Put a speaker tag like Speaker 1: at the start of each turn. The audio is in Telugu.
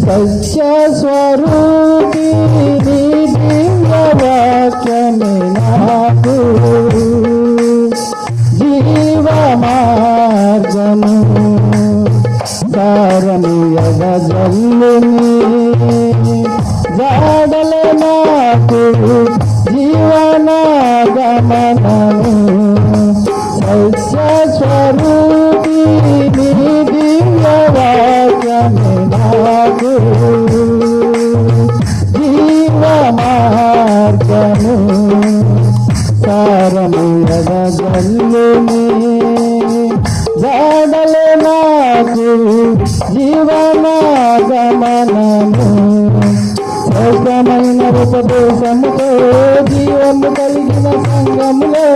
Speaker 1: సత్య స్వరూపి నాకు జీవ మార్గము సారము ఎదజల్లుని జాడల నాకు జీవన గమనము ఎదగల్లుని జాడలు నాకు జీవన గమనము శ్రేష్టమైన ఉపదేశముతో జీవము కలిగిన సంగములో.